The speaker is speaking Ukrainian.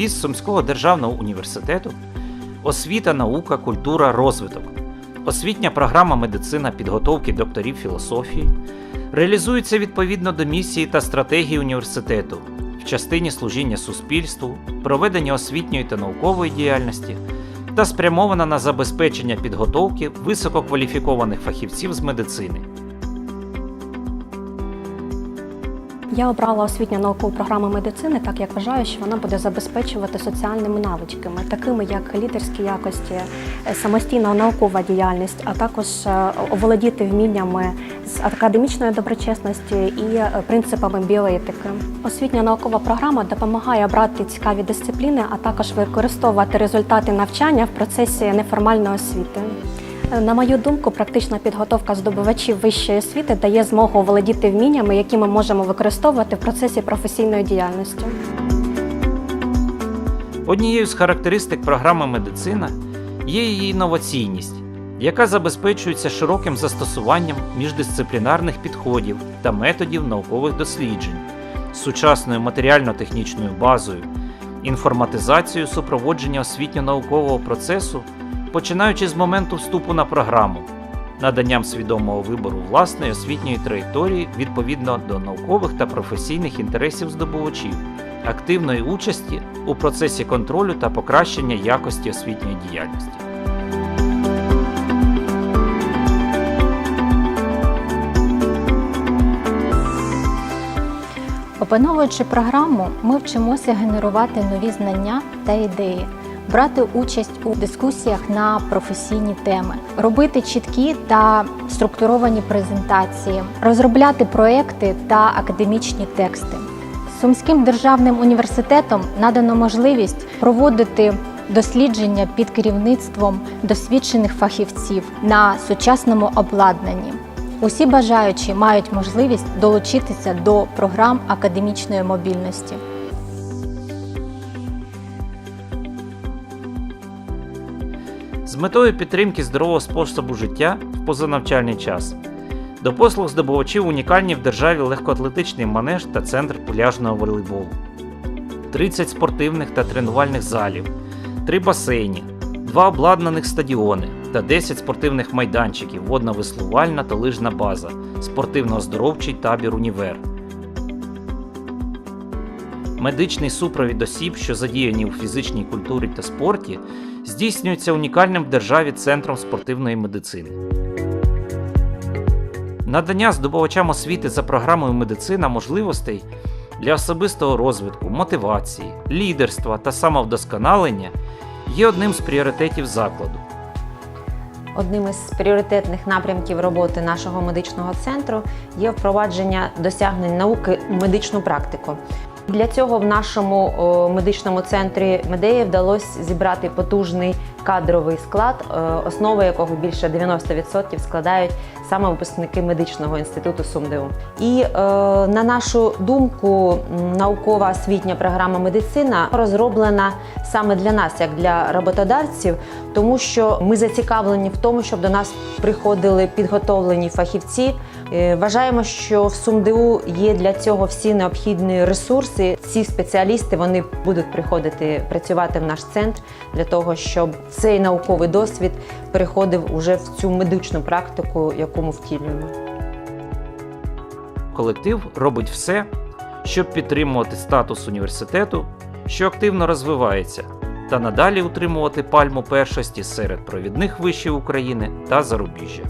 Девіз Сумського державного університету освіта, наука, культура, розвиток. Освітня програма медицина підготовки докторів філософії реалізується відповідно до місії та стратегії університету в частині служіння суспільству, проведення освітньої та наукової діяльності та спрямована на забезпечення підготовки висококваліфікованих фахівців з медицини. Я обрала освітньо наукову програму медицини, так як вважаю, що вона буде забезпечувати соціальними навичками, такими як лідерські якості, е, самостійна наукова діяльність, а також е, оволодіти вміннями з академічної доброчесності і е, принципами біоетики. Освітня наукова програма допомагає брати цікаві дисципліни, а також використовувати результати навчання в процесі неформальної освіти. На мою думку, практична підготовка здобувачів вищої освіти дає змогу володіти вміннями, які ми можемо використовувати в процесі професійної діяльності. Однією з характеристик програми медицина є її інноваційність, яка забезпечується широким застосуванням міждисциплінарних підходів та методів наукових досліджень, сучасною матеріально-технічною базою, інформатизацією супроводження освітньо-наукового процесу, починаючи з моменту вступу на програму, наданням свідомого вибору власної освітньої траєкторії відповідно до наукових та професійних інтересів здобувачів активної участі у процесі контролю та покращення якості освітньої діяльності. Опановуючи програму, ми вчимося генерувати нові знання та ідеї, брати участь у дискусіях на професійні теми, робити чіткі та структуровані презентації, розробляти проекти та академічні тексти. Сумським державним університетом надано можливість проводити дослідження під керівництвом досвідчених фахівців на сучасному обладнанні. Усі бажаючі мають можливість долучитися до програм академічної мобільності. З метою підтримки здорового способу життя в позанавчальний час до послуг здобувачів унікальні в державі легкоатлетичний манеж та центр пляжного волейболу, 30 спортивних та тренувальних залів, 3 басейні, 2 обладнаних стадіони та 10 спортивних майданчиків, водно-веслувальна та лижна база, спортивно-оздоровчий табір Універ. Медичний супровід осіб, що задіяні у фізичній культурі та спорті, здійснюється унікальним в державі центром спортивної медицини. Надання здобувачам освіти за програмою медицина можливостей для особистого розвитку, мотивації, лідерства та самовдосконалення є одним з пріоритетів закладу. Одним із пріоритетних напрямків роботи нашого медичного центру є впровадження досягнень науки у медичну практику. Для цього в нашому медичному центрі Медеї вдалося зібрати потужний кадровий склад, е, основи якого більше 90% складають саме випускники медичного інституту СумДУ. І е, на нашу думку, наукова освітня програма медицина розроблена саме для нас, як для роботодавців, тому що ми зацікавлені в тому, щоб до нас приходили підготовлені фахівці. Е, Вважаємо, що в СумДУ є для цього всі необхідні ресурси. Ці спеціалісти вони будуть приходити працювати в наш центр для того, щоб цей науковий досвід переходив уже в цю медичну практику, яку ми втілюємо. Колектив робить все, щоб підтримувати статус університету, що активно розвивається, та надалі утримувати пальму першості серед провідних вишів України та зарубіжжя.